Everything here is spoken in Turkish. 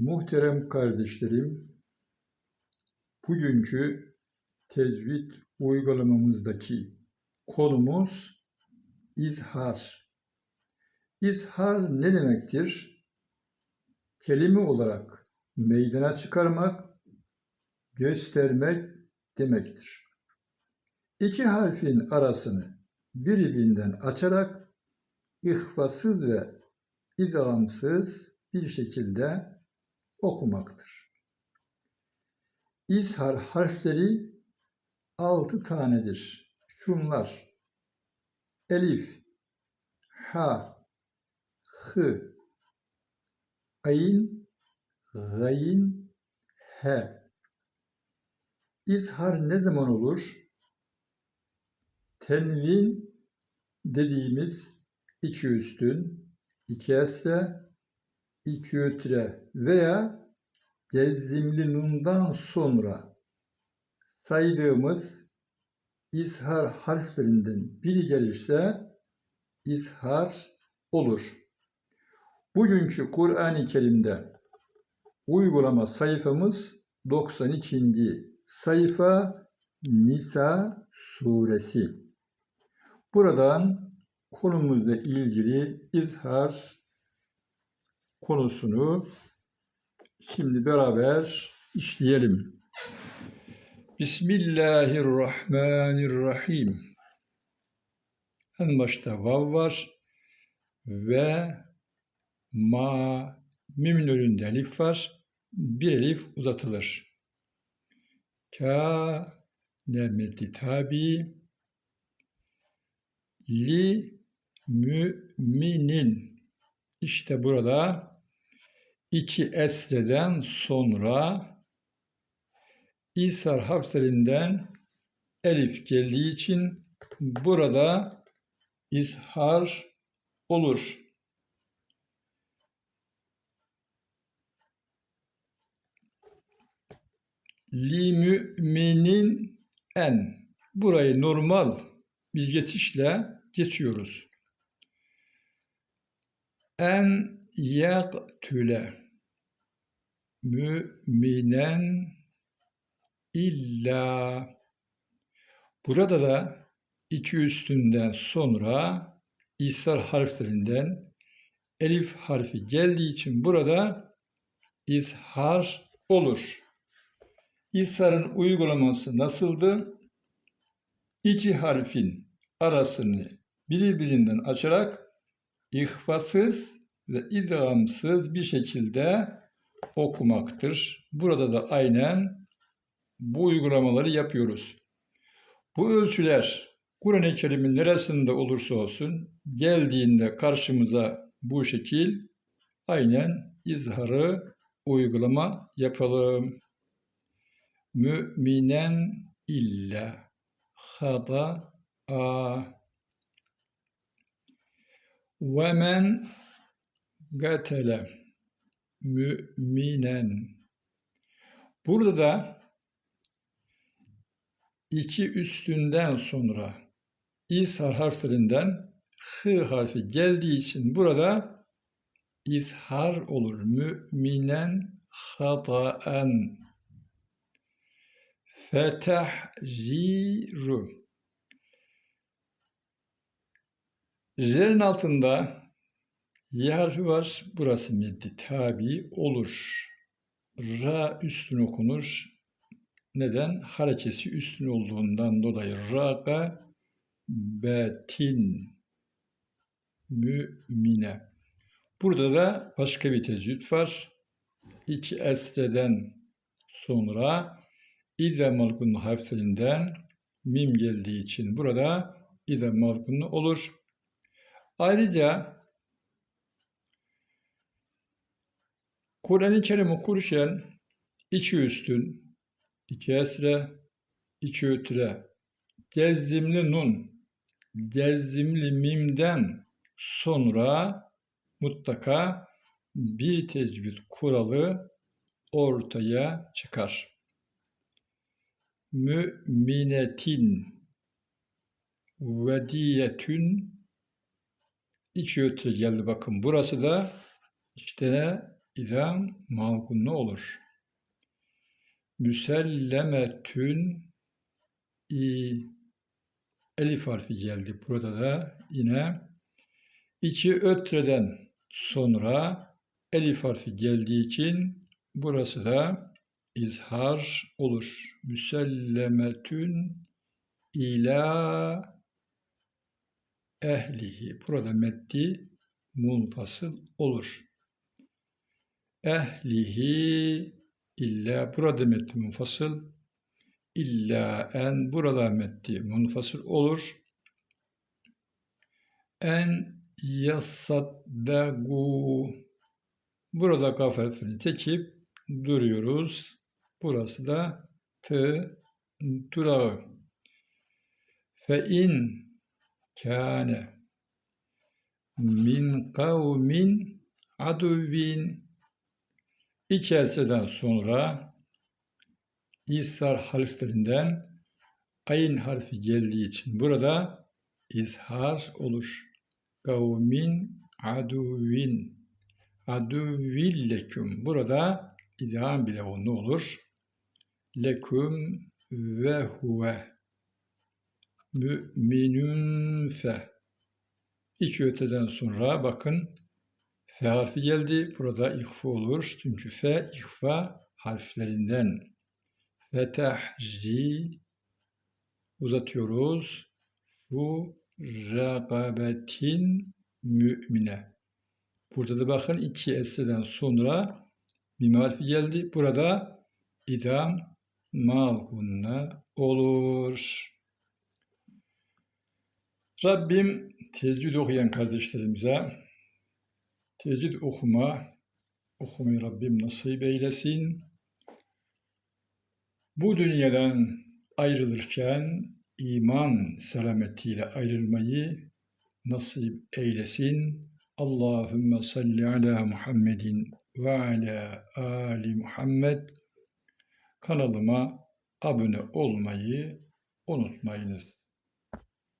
Muhterem kardeşlerim, bugünkü tecvid uygulamamızdaki konumuz izhar. İzhar ne demektir? Kelime olarak meydana çıkarmak, göstermek demektir. İki harfin arasını birbirinden açarak ihfasız ve idgamsız bir şekilde okumaktır. İzhar harfleri altı tanedir. Şunlar elif, ha, hı, ayn, gayn, he. İzhar ne zaman olur? Tenvin dediğimiz iki üstün, iki esre, iki ötre veya cezimli nundan sonra saydığımız izhar harflerinden biri gelirse izhar olur. Bugünkü Kur'an-ı Kerim'de uygulama sayfamız 92. sayfa Nisa suresi. Buradan konumuzla ilgili izhar konusunu şimdi beraber işleyelim. Bismillahirrahmanirrahim. En başta vav var ve ma mimin önünde elif var. Bir elif uzatılır. Ka ne meddi tabi li müminin işte burada iki esreden sonra İsar harflerinden elif geldiği için burada izhar olur. Li müminin en. Burayı normal bir geçişle geçiyoruz. En yaktüle müminen illa burada da iki üstünden sonra İsar harflerinden elif harfi geldiği için burada izhar olur. İsar'ın uygulaması nasıldı? İki harfin arasını birbirinden açarak ihfasız ve idgamsız bir şekilde okumaktır. Burada da aynen bu uygulamaları yapıyoruz. Bu ölçüler Kur'an-ı Kerim'in neresinde olursa olsun geldiğinde karşımıza bu şekil aynen izharı uygulama yapalım. Müminen illa hada a ve men gatele müminen. Burada da iki üstünden sonra İsar harflerinden H harfi geldiği için burada izhar olur. Müminen hataen. Fetahjiru J'nin altında Y harfi var. Burası meddi tabi olur. Ra üstün okunur. Neden? Harekesi üstün olduğundan dolayı raga betin mümine. Burada da başka bir tecrüt var. İki esreden sonra İdem malkunun harflerinden mim geldiği için burada idem malkunlu olur. Ayrıca Kur'an-ı Kerim okurken içi üstün, iki esre, içi ötüre, gezzimli nun, gezzimli mimden sonra mutlaka bir tecvid kuralı ortaya çıkar. Müminetin vediyetün içi ötüre geldi bakın. Burası da işte idam malgunlu olur. Müsellemetün i elif harfi geldi. Burada da yine içi ötreden sonra elif harfi geldiği için burası da izhar olur. Müsellemetün ila ehlihi. Burada meddi munfasıl olur. Ehlihi illa burada meddi munfasıl illa en burada meddi munfasıl olur. En yasaddagu burada kaf harfini çekip duruyoruz. Burası da t durağı. Fe in kâne min kavmin aduvin içerisinden sonra İsar harflerinden ayın harfi geldiği için burada izhar olur. Kavmin aduvin aduvilleküm. Burada idam bile onu olur. Leküm ve huve müminün fe. İki öteden sonra bakın fe harfi geldi. Burada ihfa olur. Çünkü fe ihfa harflerinden. Fetahri uzatıyoruz. Bu ragabetin mümine. Burada da bakın iki esreden sonra mim harfi geldi. Burada idam malgunna olur. Rabbim tecvid okuyan kardeşlerimize tecvid okuma okumayı Rabbim nasip eylesin. Bu dünyadan ayrılırken iman selametiyle ayrılmayı nasip eylesin. Allahümme salli ala Muhammedin ve ala ali Muhammed. Kanalıma abone olmayı unutmayınız.